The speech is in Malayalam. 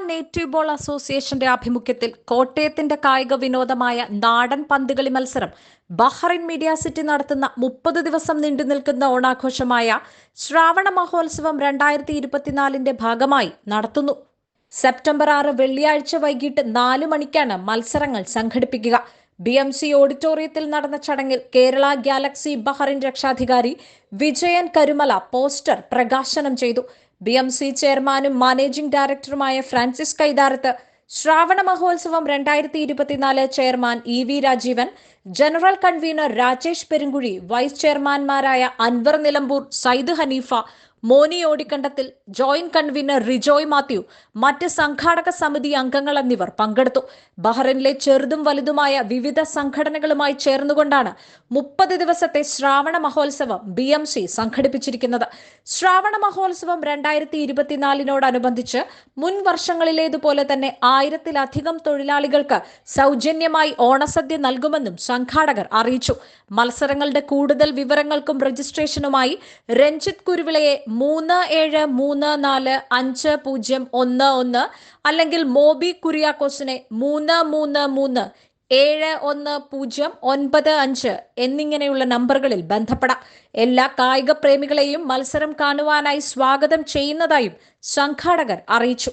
നേറ്റീവ് ബോൾ അസോസിയേഷന്റെ ആഭിമുഖ്യത്തിൽ കോട്ടയത്തിന്റെ കായിക വിനോദമായ നാടൻ പന്തുകളി മത്സരം ബഹ്റൈൻ മീഡിയ സിറ്റി നടത്തുന്ന മുപ്പത് ദിവസം നീണ്ടു നിൽക്കുന്ന ഓണാഘോഷമായ ശ്രാവണ മഹോത്സവം രണ്ടായിരത്തി ഇരുപത്തിനാലിന്റെ ഭാഗമായി നടത്തുന്നു. സെപ്റ്റംബർ ആറ് വെള്ളിയാഴ്ച വൈകിട്ട് നാല് മണിക്കാണ് മത്സരങ്ങൾ സംഘടിപ്പിക്കുക. ബി എം സി ഓഡിറ്റോറിയത്തിൽ നടന്ന ചടങ്ങിൽ കേരള ഗാലക്സി ബഹ്റിൻ രക്ഷാധികാരി വിജയൻ കരുമല പോസ്റ്റർ പ്രകാശനം ചെയ്തു. ബി എം സി ചെയർമാനും മാനേജിംഗ് ഡയറക്ടറുമായ ഫ്രാൻസിസ് കൈതാരത്ത് ശ്രാവണ മഹോത്സവം രണ്ടായിരത്തി ഇരുപത്തിനാല് chairman E V Rajeevan general convener Rajesh Perunkuzhi vice ചെയർമാൻമാരായ Anwar Nilambur Sayyid Hanifa Moni Odikkandathil joint convener Rijoy Mathew മറ്റ് സംഘാടക സമിതി അംഗങ്ങൾ എന്നിവർ പങ്കെടുത്തു. ബഹ്റിനിലെ ചെറുതും വലുതുമായ വിവിധ സംഘടനകളുമായി ചേർന്നുകൊണ്ടാണ് മുപ്പത് ദിവസത്തെ ശ്രാവണ മഹോത്സവം ബി എം സി സംഘടിപ്പിച്ചിരിക്കുന്നത്. ശ്രാവണ മഹോത്സവം രണ്ടായിരത്തി ഇരുപത്തിനാലിനോടനുബന്ധിച്ച് മുൻ വർഷങ്ങളിലേതുപോലെ തന്നെ ആയിരത്തിലധികം തൊഴിലാളികൾക്ക് സൗജന്യമായി ഓണസദ്യ നൽകുമെന്നും സംഘാടകർ അറിയിച്ചു. മത്സരങ്ങളുടെ കൂടുതൽ വിവരങ്ങൾക്കും രജിസ്ട്രേഷനുമായി രഞ്ജിത് കുരുവിളയെ മൂന്ന് ഏഴ് മൂന്ന് നാല് അഞ്ച് പൂജ്യം ഒന്ന് ഒന്ന് അല്ലെങ്കിൽ മോബി കുര്യാക്കോസിനെ മൂന്ന് മൂന്ന് മൂന്ന് ഏഴ് ഒന്ന് പൂജ്യം ഒൻപത് അഞ്ച് എന്നിങ്ങനെയുള്ള നമ്പറുകളിൽ ബന്ധപ്പെടാം. എല്ലാ കായിക പ്രേമികളെയും മത്സരം കാണുവാനായി സ്വാഗതം ചെയ്യുന്നതായും സംഘാടകർ അറിയിച്ചു.